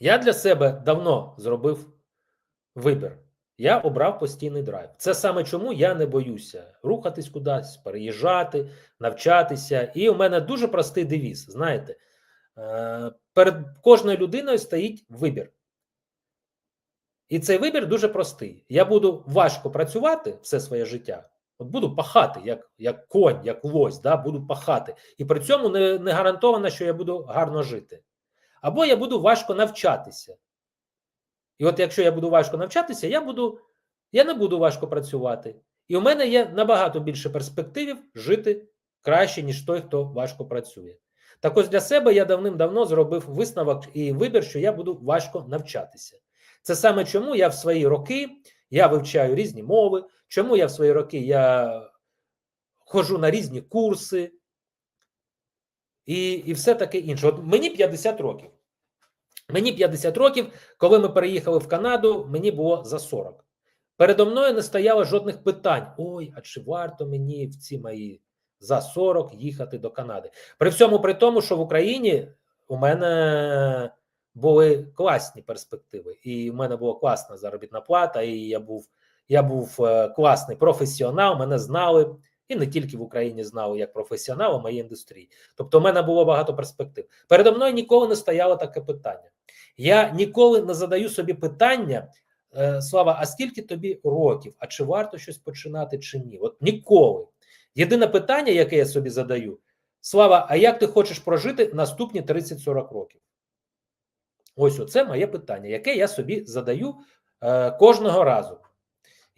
Я для себе давно зробив вибір. Я обрав постійний драйв. Це саме чому я не боюся рухатись кудись, переїжджати, навчатися. І у мене дуже простий девіз. Знаєте, е, перед кожною людиною стоїть вибір. І цей вибір дуже простий. Я буду важко працювати все своє життя. От буду пахати, як як конь, як лось, да, буду пахати. І при цьому не, не гарантовано, що я буду гарно жити. Або я буду важко навчатися. І от якщо я буду важко навчатися, я буду, я не буду важко працювати. І у мене є набагато більше перспективів жити краще, ніж той, хто важко працює. Так ось для себе я давним-давно зробив висновок і вибір, що я буду важко навчатися. Це саме чому я в свої роки я вивчаю різні мови, чому я в свої роки я ходжу на різні курси і і все таке інше. От мені 50 років. Мені 50 років, коли ми переїхали в Канаду, мені було за 40. Передо мною не стояло жодних питань: ой, а чи варто мені в ці мої за 40 їхати до Канади? При всьому при тому, що в Україні у мене були класні перспективи, і в мене була класна заробітна плата, і я був я був е, класний професіонал, мене знали. І не тільки в Україні знали як професіонал у моїй індустрії. Тобто, у мене було багато перспектив. Передо мною ніколи не стояло таке питання. Я ніколи не задаю собі питання, е, Слава, а скільки тобі років? А чи варто щось починати, чи ні? От ніколи. Єдине питання, яке я собі задаю: Слава, а як ти хочеш прожити наступні 30-40 років? Ось оце моє питання, яке я собі задаю е, кожного разу.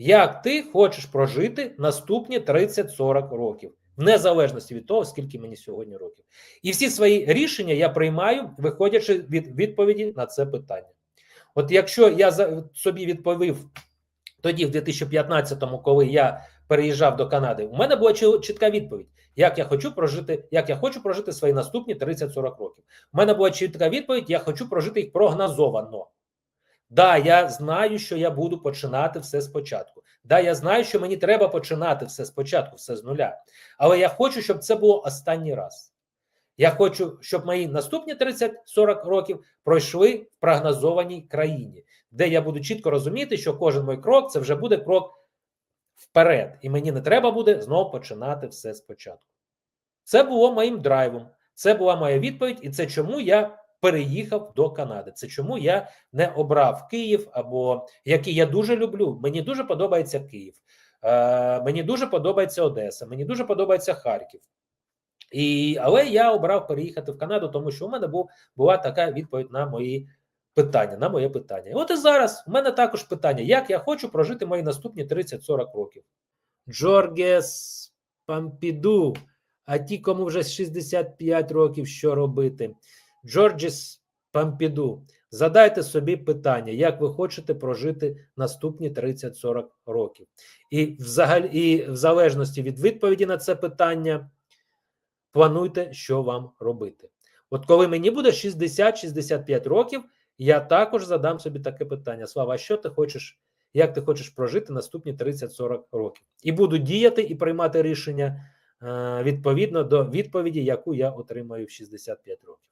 Як ти хочеш прожити наступні 30-40 років, в незалежності від того, скільки мені сьогодні років, і всі свої рішення я приймаю, виходячи від відповіді на це питання. От якщо я собі відповів тоді, в 2015-му, коли я переїжджав до Канади, у мене була чітка відповідь: як я хочу прожити, як я хочу прожити свої наступні 30-40 років. У мене була чітка відповідь: я хочу прожити їх прогнозовано. Да, я знаю, що я буду починати все спочатку. Да, я знаю, що мені треба починати все спочатку, все з нуля. Але я хочу, щоб це було останній раз. Я хочу, щоб мої наступні 30-40 років пройшли в прогнозованій країні, де я буду чітко розуміти, що кожен мій крок це вже буде крок вперед. І мені не треба буде знову починати все спочатку. Це було моїм драйвом. Це була моя відповідь, і це чому я переїхав до Канади. Це чому я не обрав Київ, або який я дуже люблю. Мені дуже подобається Київ, е, мені дуже подобається Одеса, мені дуже подобається Харків. І, Але я обрав переїхати в Канаду, тому що у мене був, була така відповідь на мої питання. На моє питання. От і зараз у мене також питання: як я хочу прожити мої наступні 30-40 років? Джоргес Пампіду. А ті, кому вже 65 років, що робити? Джорджіс Пампіду, задайте собі питання, як ви хочете прожити наступні 30-40 років. І взагалі, і в залежності від відповіді на це питання, плануйте, що вам робити. От коли мені буде 60-65 років, я також задам собі таке питання: Слава, що ти хочеш, як ти хочеш прожити наступні 30-40 років? І буду діяти і приймати рішення е, відповідно до відповіді, яку я отримаю в 65 років.